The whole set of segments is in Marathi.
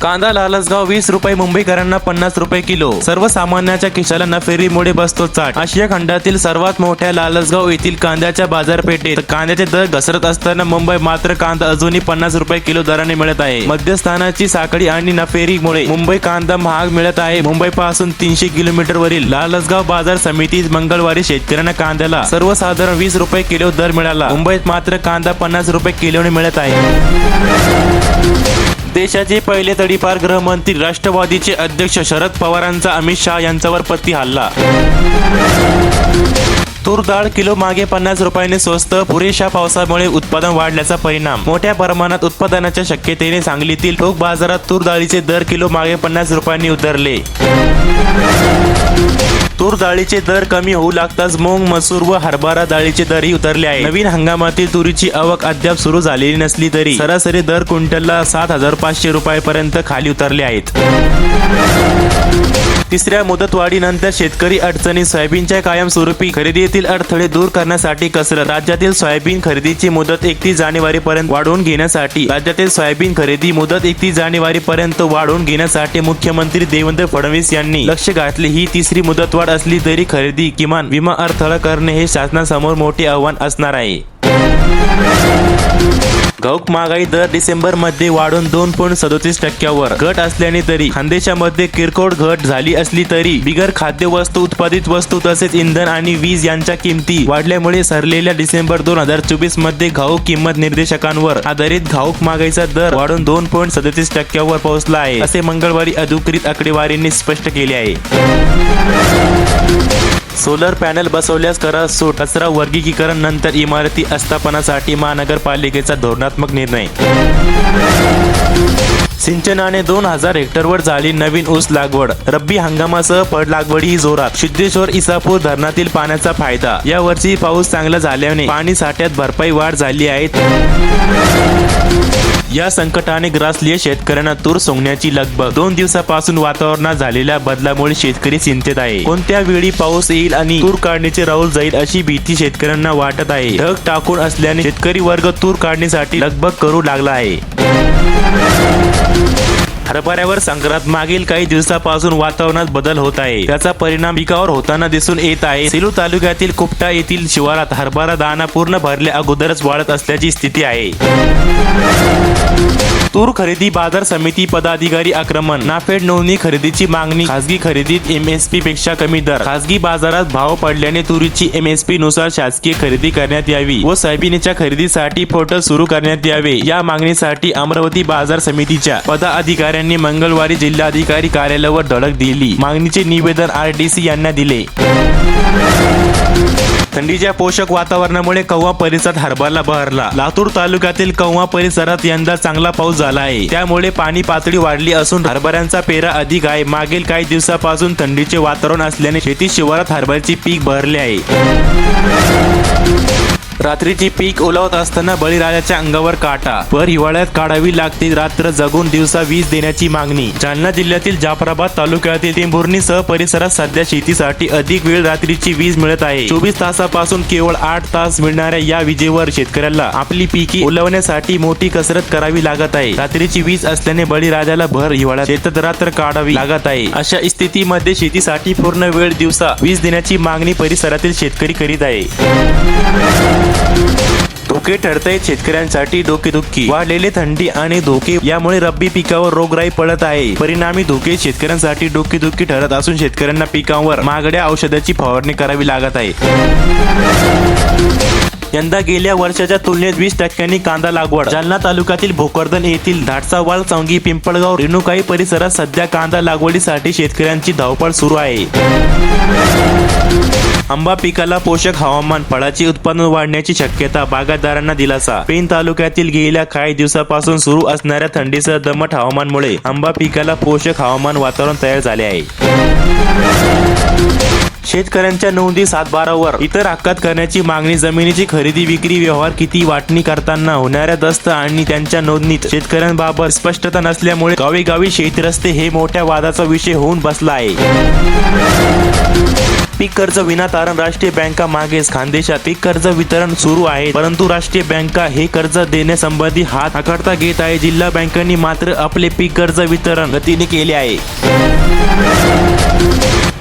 कांदा लालसगाव वीस रुपये मुंबईकरांना पन्नास रुपये किलो. सर्वसामान्याच्या खिशाला नफेरीमुळे बसतो चाट. आशिया खंडातील सर्वात मोठ्या लालसगाव येथील कांद्याच्या बाजारपेठेत कांद्याचे दर घसरत असताना मुंबई मात्र कांदा अजूनही पन्नास रुपये किलो दराने मिळत आहे. मध्यस्थानाची साखळी आणि नफेरीमुळे मुंबई कांदा महाग मिळत आहे. मुंबई पासून तीनशे किलोमीटर वरील लालसगाव बाजार समिती मंगळवारी शेतकऱ्यांना कांद्याला सर्वसाधारण वीस रुपये किलो दर मिळाला. मुंबईत मात्र कांदा पन्नास रुपये किलोने मिळत आहे. देशाचे पहिले तडीपार गृहमंत्री राष्ट्रवादीचे अध्यक्ष शरद पवारांचा अमित शहा यांच्यावर पती हल्ला. तूर डाळ किलो मागे पन्नास रुपयाने स्वस्त पुरेशा पावसामुळे उत्पादन वाढल्याचा परिणाम. मोठ्या प्रमाणात उत्पादनाच्या शक्यतेने सांगलीतील ठोक बाजारात तूर डाळीचे दर किलो मागे पन्नास रुपयांनी उतरले. तूर डाळीचे दर कमी होऊ लागताच मूग मसूर व हरभरा डाळीचे दरही उतरले आहे नवीन हंगामातील तुरीची आवक अद्याप सुरू झालेली नसली तरी सरासरी दर क्विंटलला सात हजार पाचशे रुपयापर्यंत खाली उतरले आहेत. तिसऱ्या मुदतवाढीनंतर शेतकरी अडचणी सोयाबीनच्या कायमस्वरूपी खरेदीतील अडथळे दूर करण्यासाठी कसरत. राज्यातील सोयाबीन खरेदीची मुदत एकतीस जानेवारी पर्यंत वाढवून घेण्यासाठी राज्यातील सोयाबीन खरेदी मुदत एकतीस जानेवारी पर्यंत वाढवून घेण्यासाठी मुख्यमंत्री देवेंद्र फडणवीस यांनी लक्ष घातले. ही तिसरी मुदतवाढ असली तरी खरेदी किमान विमा अडथळा करणे हे शासनासमोर मोठे आव्हान असणार आहे. घाऊक महागाई दर डिसेंबरमध्ये वाढून दोन पॉईंट सदोतीस टक्क्यावर. घट असल्याने तरी खानदेशामध्ये किरकोळ घट झाली असली तरी बिगर खाद्य वस्तू उत्पादित वस्तू तसेच इंधन आणि वीज यांच्या किमती वाढल्यामुळे सरलेल्या डिसेंबर दोन हजार चोवीसमध्ये घाऊक किंमत निर्देशकांवर आधारित घाऊक महागाईचा दर वाढून दोन पॉईंट सदतीस टक्क्यावर पोहोचला आहे असे मंगळवारी अधिकृत आकडेवारीने स्पष्ट केले आहे. सोलर पॅनल बसवल्यास करा सूट कचरा वर्गीकरण नंतर इमारती आस्थापनासाठी महानगरपालिकेचा धोरणात्मक निर्णय. सिंचनाने दोन हजार हेक्टरवर झाली नवीन ऊस लागवड. रब्बी हंगामासह फळ लागवडी जोरात. सिद्धेश्वर इसापूर धरणातील पाण्याचा फायदा. या वर्षी पाऊस चांगला झाल्याने पाणी साठ्यात भरपाई वाढ झाली आहे. या संकटाने ग्रासलीय शेतकऱ्यांना तूर सोंगण्याची लगबग. दोन दिवसापासून वातावरणात झालेल्या बदलामुळे शेतकरी चिंतेत आहे. कोणत्या वेळी पाऊस येईल आणि तूर काढणीचे राहुल जाईल अशी भीती शेतकऱ्यांना वाटत आहे. ढग टाकून असल्याने शेतकरी वर्ग तूर काढणीसाठी लगबग करू लागला आहे. you. हरभऱ्यावर संक्रांत मागील काही दिवसापासून वातावरणात बदल होत आहे. त्याचा परिणाम पिकावर होताना दिसून येत आहे. सेलू तालुक्यातील कुपटा येथील शिवारात हरभरा दाना पूर्ण भरल्या अगोदरच वाढत असल्याची स्थिती आहे. तूर खरेदी बाजार समिती पदाधिकारी आक्रमण. नाफेड नोंदणी खरेदीची मागणी. खासगी खरेदीत एमएसपी पेक्षा कमी दर. खासगी बाजारात भाव पडल्याने तुरीची एमएसपी नुसार शासकीय खरेदी करण्यात यावी व सोयाबीनच्या खरेदीसाठी पोर्टल सुरू करण्यात यावे. या मागणीसाठी अमरावती बाजार समितीच्या पदाधिकाऱ्या पदाधिकाऱ्यांनी मंगळवारी जिल्हाधिकारी कार्यालयावर धडक दिली. मागणीचे निवेदन आरडीसी यांना दिले. थंडीच्या पोषक वातावरणामुळे कव्वा परिसरात हरभरा बहरला. लातूर तालुक्यातील कव्वा परिसरात यंदा चांगला पाऊस झाला आहे. त्यामुळे पाणी पातळी वाढली असून हरभऱ्यांचा पेरा अधिक आहे. मागील काही दिवसापासून थंडीचे वातावरण असल्याने शेती शिवारात हरभऱ्याचे पीक भरले आहे. रात्रीची पीक ओलावत असताना बळीराजाच्या अंगावर काटा. भर हिवाळ्यात काढावी लागते रात्र जगून दिवसा वीज देण्याची मागणी. जालना जिल्ह्यातील जाफराबाद तालुक्यातील टेंभुर्णीसह परिसरात सध्या शेतीसाठी अधिक वेळ रात्रीची वीज मिळत आहे. चोवीस तासापासून केवळ आठ तास मिळणाऱ्या या विजेवर शेतकऱ्याला आपली पिके ओलवण्यासाठी मोठी कसरत करावी लागत आहे. रात्रीची वीज असल्याने बळीराजाला भर हिवाळ्यात शेतात रात्र काढावी लागत आहे. अशा स्थितीमध्ये शेतीसाठी पूर्ण वेळ दिवसा वीज देण्याची मागणी परिसरातील शेतकरी करीत आहे. धोके ठरतायत शेतकऱ्यांसाठी डोकेदुखी वाढलेले थंडी आणि धोके यामुळे रब्बी पिकावर रोगराई पडत आहे. परिणामी धोके शेतकऱ्यांसाठी डोकेदुखी ठरत असून शेतकऱ्यांना पिकांवर महागड्या औषधाची फवारणी करावी लागत आहे. यंदा गेल्या वर्षाच्या तुलनेत वीस टक्क्यांनी कांदा लागवड. जालना तालुक्यातील भोकरदन येथील धाटसावाल चौंगी पिंपळगाव रेणुकाई परिसरात सध्या कांदा लागवडीसाठी शेतकऱ्यांची धावपळ सुरू आहे. आंबा पिकाला पोषक हवामान फळाचे उत्पादन वाढण्याची शक्यता बागायतदारांना दिलासा. पेन तालुक्यातील गेल्या काही दिवसापासून सुरू असणाऱ्या थंडीसह दमट हवामानमुळे आंबा पिकाला पोषक हवामान वातावरण तयार झाले आहे. शेतकऱ्यांच्या नोंदी सातबारावर. इतर हक्कात करण्याची मागणी जमिनीची खरेदी विक्री व्यवहार किती वाटणी करताना होणाऱ्या दस्त आणि त्यांच्या नोंदणीत शेतकऱ्यांबाबत स्पष्टता नसल्यामुळे गावी गावी शेतरस्ते हे मोठ्या वादाचा विषय होऊन बसला आहे. पीक कर्ज विनातारण राष्ट्रीय बँका मागेच. खानदेशात पीक कर्ज वितरण सुरू आहे. परंतु राष्ट्रीय बँका हे कर्ज देण्यासंबंधी हात आखडता घेत आहे. जिल्हा बँकांनी मात्र आपले पीक कर्ज वितरण गतीने केले आहे.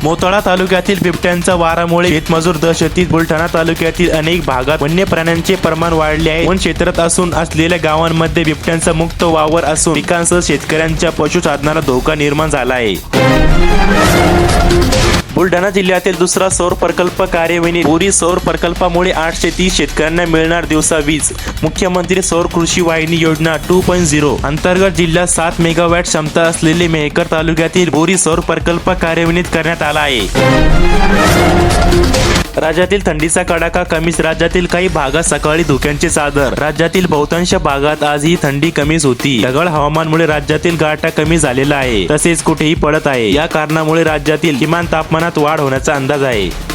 मोताळा तालुक्यातील बिबट्यांच्या वारामुळे शेतमजूर दहशतीत. बुलढाणा तालुक्यातील अनेक भागात वन्य प्राण्यांचे प्रमाण वाढले आहे. वन क्षेत्रात असून असलेल्या गावांमध्ये बिबट्यांचा मुक्त वावर असून पिकांसह शेतकऱ्यांच्या पशुसाधनाला धोका निर्माण झाला आहे. बुलढाणा जिल्ह्यातील दुसरा सौर प्रकल्प कार्यान्वित बोरी सौर प्रकल्पामुळे आठशे तीस शेतकऱ्यांना मिळणार दिवसा वीज. मुख्यमंत्री सौर कृषी वाहिनी योजना टू पॉईंट झिरो. अंतर्गत जिल्ह्यात सात मेगावॅट क्षमता असलेले मेहकर तालुक्यातील बोरी सौर प्रकल्प कार्यान्वित करण्यात आला आहे. राज्यातील थंडीचा कडाका कमीच राज्यातील काही भागात सकाळी धुक्यांचे चादर. राज्यातील बहुतांश भागात आज ही थंडी कमीच होती. ढगाळ हवामानमुळे राज्यातील गारठा कमी झालेला आहे. तसेच कुठेही पडत आहे. या कारणामुळे राज्यातील किमान तापमानात वाढ होण्याचा अंदाज आहे.